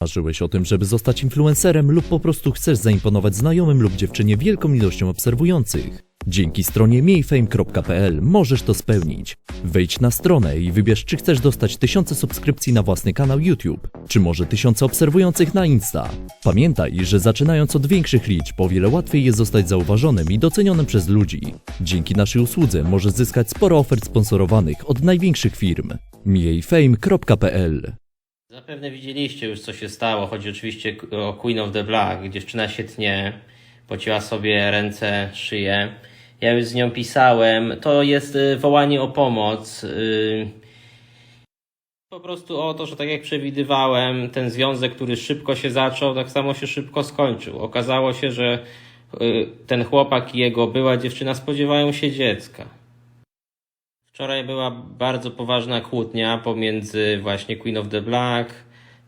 Marzyłeś o tym, żeby zostać influencerem lub po prostu chcesz zaimponować znajomym lub dziewczynie wielką ilością obserwujących? Dzięki stronie miejfame.pl możesz to spełnić. Wejdź na stronę i wybierz, czy chcesz dostać tysiące subskrypcji na własny kanał YouTube, czy może tysiące obserwujących na Insta. Pamiętaj, że zaczynając od większych liczb, o wiele łatwiej jest zostać zauważonym i docenionym przez ludzi. Dzięki naszej usłudze możesz zyskać sporo ofert sponsorowanych od największych firm. miejfame.pl Zapewne widzieliście już, co się stało. Chodzi oczywiście o Queen of the Black. Dziewczyna się tnie, pocięła sobie ręce, szyję. Ja już z nią pisałem. To jest y, wołanie o pomoc. y, Po prostu o to, że tak jak przewidywałem, ten związek, który szybko się zaczął, tak samo się szybko skończył. Okazało się, że y, ten chłopak i jego była dziewczyna spodziewają się dziecka. Wczoraj była bardzo poważna kłótnia pomiędzy właśnie Queen of the Black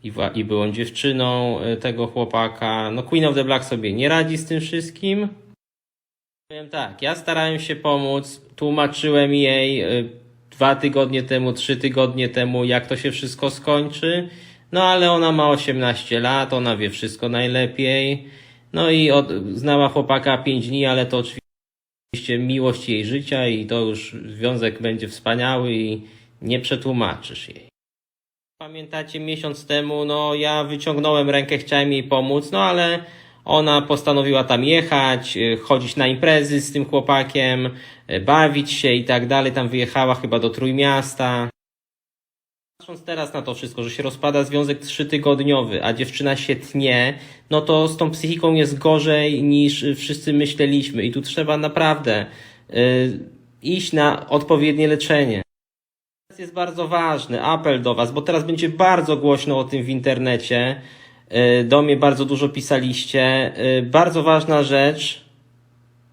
i, i byłą dziewczyną y, tego chłopaka. No Queen of the Black sobie nie radzi z tym wszystkim. Powiem tak, ja starałem się pomóc, tłumaczyłem jej y, dwa tygodnie temu, trzy tygodnie temu, jak to się wszystko skończy. No ale ona ma 18 lat, ona wie wszystko najlepiej. No i od, znała chłopaka 5 dni, ale to oczywiście oczywiście miłość jej życia i to już związek będzie wspaniały i nie przetłumaczysz jej. Pamiętacie, miesiąc temu, no ja wyciągnąłem rękę, chciałem jej pomóc, no ale ona postanowiła tam jechać, y, chodzić na imprezy z tym chłopakiem, y, bawić się i tak dalej. Tam wyjechała chyba do Trójmiasta. Patrząc teraz na to wszystko, że się rozpada związek trzytygodniowy, a dziewczyna się tnie, no to z tą psychiką jest gorzej niż y, wszyscy myśleliśmy i tu trzeba naprawdę y, iść na odpowiednie leczenie. Jest bardzo ważny apel do Was, bo teraz będzie bardzo głośno o tym w internecie. Y, Do mnie bardzo dużo pisaliście. Y, Bardzo ważna rzecz.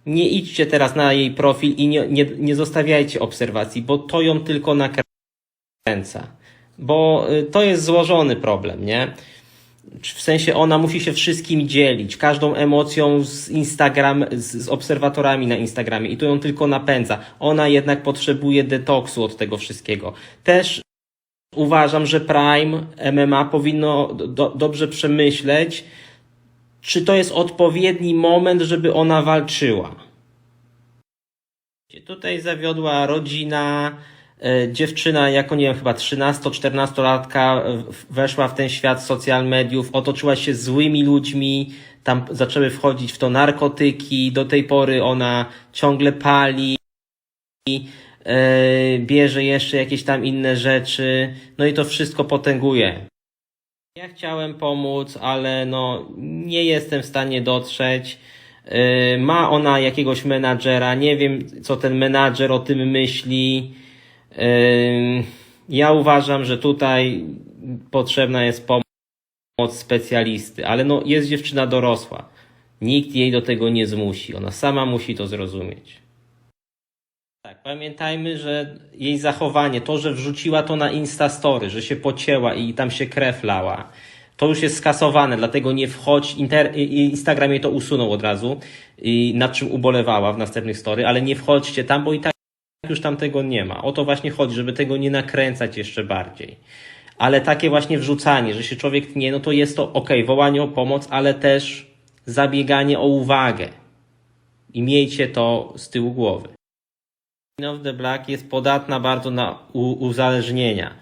Nie idźcie teraz na jej profil i nie, nie, nie zostawiajcie obserwacji, bo to ją tylko nakręca. Bo y, to jest złożony problem, nie? W sensie ona musi się wszystkim dzielić, każdą emocją z Instagram, z, z obserwatorami na Instagramie i to ją tylko napędza. Ona jednak potrzebuje detoksu od tego wszystkiego. Też uważam, że Prime MMA powinno do, dobrze przemyśleć, czy to jest odpowiedni moment, żeby ona walczyła. Tutaj zawiodła rodzina, dziewczyna jako, nie wiem, chyba 13-14-latka e, w- weszła w ten świat social mediów, otoczyła się złymi ludźmi, tam zaczęły wchodzić w to narkotyki, do tej pory ona ciągle pali, e, bierze jeszcze jakieś tam inne rzeczy, no i to wszystko potęguje. Ja chciałem pomóc, ale no nie jestem w stanie dotrzeć. Yy, Ma ona jakiegoś menadżera, nie wiem co ten menadżer o tym myśli. Ja uważam, że tutaj potrzebna jest pomoc specjalisty, ale no jest dziewczyna dorosła. Nikt jej do tego nie zmusi, ona sama musi to zrozumieć. Tak, pamiętajmy, że jej zachowanie, to, że wrzuciła to na Instastory, że się pocięła i tam się krew lała, to już jest skasowane, dlatego nie wchodź, inter, Instagram jej to usunął od razu, i nad czym ubolewała w następnych story, ale nie wchodźcie tam, bo i tak już tam tego nie ma. O to właśnie chodzi, żeby tego nie nakręcać jeszcze bardziej. Ale takie właśnie wrzucanie, że się człowiek tnie, no to jest to ok, wołanie o pomoc, ale też zabieganie o uwagę. I miejcie to z tyłu głowy. Queen of the Black jest podatna bardzo na uzależnienia.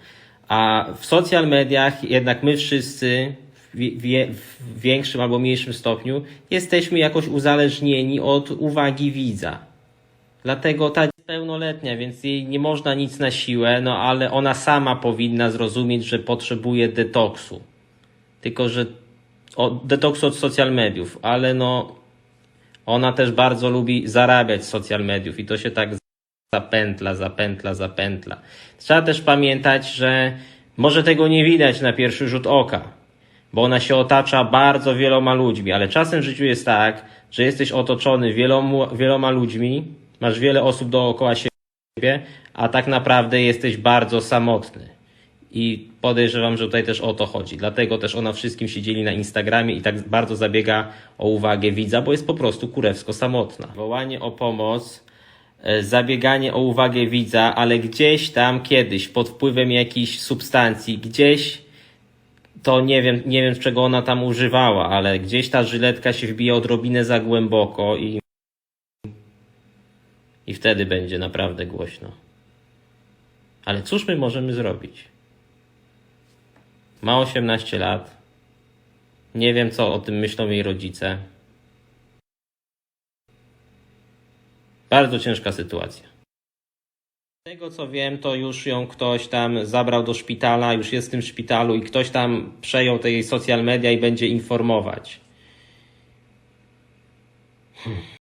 A w social mediach jednak my wszyscy w większym albo mniejszym stopniu jesteśmy jakoś uzależnieni od uwagi widza. Dlatego ta pełnoletnia, więc jej nie można nic na siłę, no ale ona sama powinna zrozumieć, że potrzebuje detoksu. Tylko, że detoksu od social mediów, ale no ona też bardzo lubi zarabiać z social mediów i to się tak zapętla, zapętla, zapętla. Trzeba też pamiętać, że może tego nie widać na pierwszy rzut oka, bo ona się otacza bardzo wieloma ludźmi, ale czasem w życiu jest tak, że jesteś otoczony wieloma, wieloma ludźmi, masz wiele osób dookoła siebie, a tak naprawdę jesteś bardzo samotny. I podejrzewam, że tutaj też o to chodzi. Dlatego też ona wszystkim się dzieli na Instagramie i tak bardzo zabiega o uwagę widza, bo jest po prostu kurewsko samotna. Wołanie o pomoc, e, zabieganie o uwagę widza, ale gdzieś tam kiedyś pod wpływem jakichś substancji, gdzieś to nie wiem, nie wiem czego ona tam używała, ale gdzieś ta żyletka się wbije odrobinę za głęboko i i wtedy będzie naprawdę głośno. Ale cóż my możemy zrobić? Ma 18 lat. Nie wiem, co o tym myślą jej rodzice. Bardzo ciężka sytuacja. Z tego co wiem, to już ją ktoś tam zabrał do szpitala, już jest w tym szpitalu i ktoś tam przejął te jej social media i będzie informować.